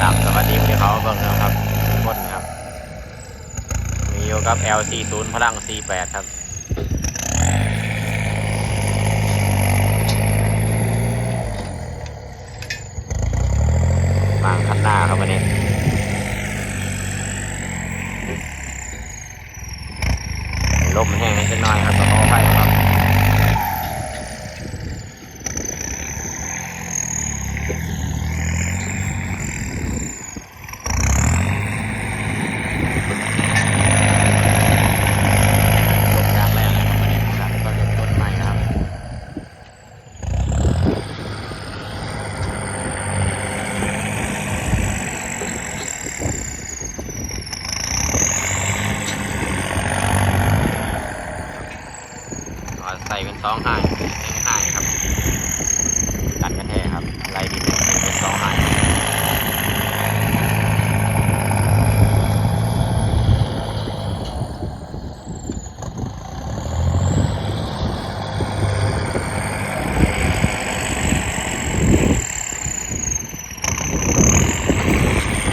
ครับสวัสดีที่เขาเบิ่งนะครับทุกคนครับ มีอยู่กับ L40 พลัง C8 ครับวางคันหน้าครับวันนี้ลมแห้งนิดหน่อยครับขออภัยครับ ลงยางแรกนะครับวันนี้ครับก็เริ่มต้นใหม่นะครับ เอาใส่เป็นสองห่ายหนึ่งห่ายครับ กันกระแทกครับไล่ดินเป็นสองห่าย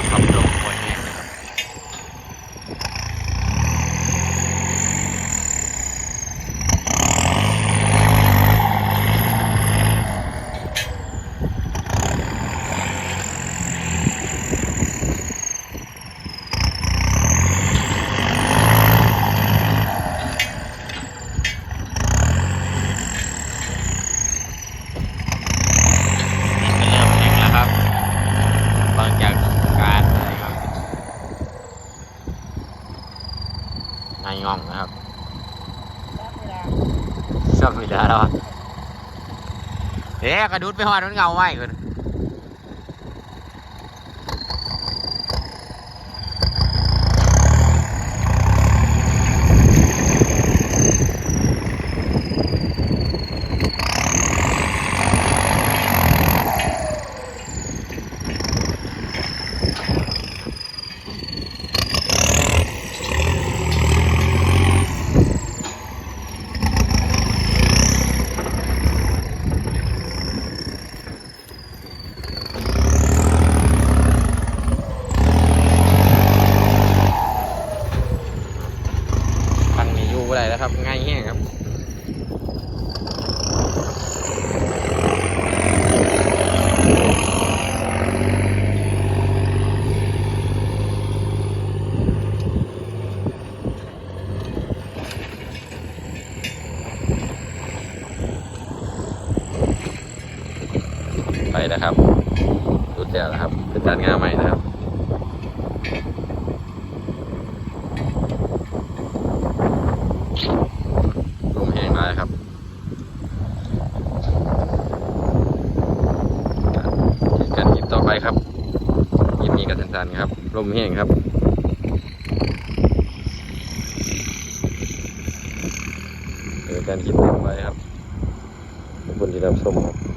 ครับลงคนนี้นะครับ เป็นเริ่มแข่งแล้วครับบางจากการอะไรครับ นายง่องนะครับชอบมีดาแล้วอะเอ๊ะกระดุดไปหอดมันเงาไว้คนฟังนี่ อยู่อะไรแล้วครับ ง่ายแห้งครับไปแล้วครับดูเจ๋แล้วครับเป็นจานงาใหม่นะครับ ลมแห้งได้ครับการกินต่อไปครับ ยินดีกับทันๆครับลมแห้งครับเออการคิดต่อไปครับขอบคุณที่รับชมครับ